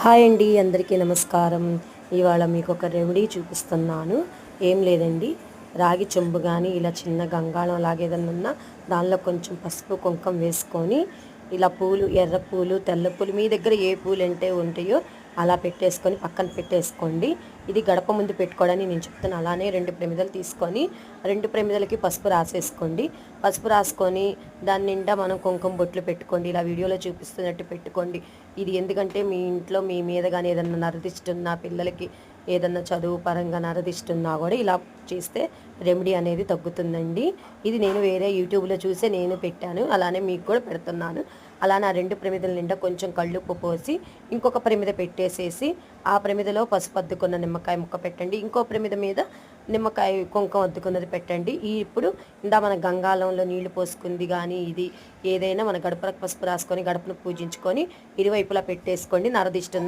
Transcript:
Hi అండి అందరికీ నమస్కారం. ఇవాళ మీకు ఒక రెమెడీ చూపిస్తున్నాను. ఏం లేదండి రాగి చెంబు కానీ ఇలా చిన్న గంగాళం లాగా ఉన్నా దానిలో కొంచెం పసుపు కుంకం వేసుకొని ఇలా పూలు ఎర్ర పూలు తెల్ల పూలు మీ దగ్గర ఏ పూలు అంటే ఉంటాయో అలా పెట్టేసుకొని పక్కన పెట్టేసుకోండి. ఇది గడప ముందు పెట్టుకోవడానికి నేను చెప్తాను. అలానే రెండు ప్రమిదలు తీసుకొని రెండు ప్రమిదలకి పసుపు రాసేసుకోండి. పసుపు రాసుకొని దాని నిండా మనం కుంకుమ బొట్లు పెట్టుకోండి. ఇలా వీడియోలో చూపిస్తున్నట్టు పెట్టుకోండి. ఇది ఎందుకంటే మీ ఇంట్లో మీ మీద కానీ ఏదన్నా నరదిస్తున్నా పిల్లలకి ఏదన్నా చదువు పరంగా నరదిస్తున్నా కూడా ఇలా చేస్తే రెమెడీ అనేది తగ్గుతుందండి. ఇది నేను వేరే యూట్యూబ్లో చూసే నేను పెట్టాను. అలానే మీకు కూడా పెడుతున్నాను. అలా నా రెండు ప్రమిదల నిండా కొంచెం కళ్ళుప్పు పోసి ఇంకొక ప్రమిద పెట్టేసేసి ఆ ప్రమిదలో పసుపు అద్దుకున్న నిమ్మకాయ ముక్క పెట్టండి. ఇంకో ప్రమిద మీద నిమ్మకాయ కుంకం అద్దుకున్నది పెట్టండి. ఈ ఇప్పుడు ఇందా మన గంగాలంలో నీళ్ళు పోసుకుంది కానీ ఇది ఏదైనా మన గడపలకు పసుపు రాసుకొని గడపను పూజించుకొని ఇరువైపులా పెట్టేసుకోండి నరదిష్టున్న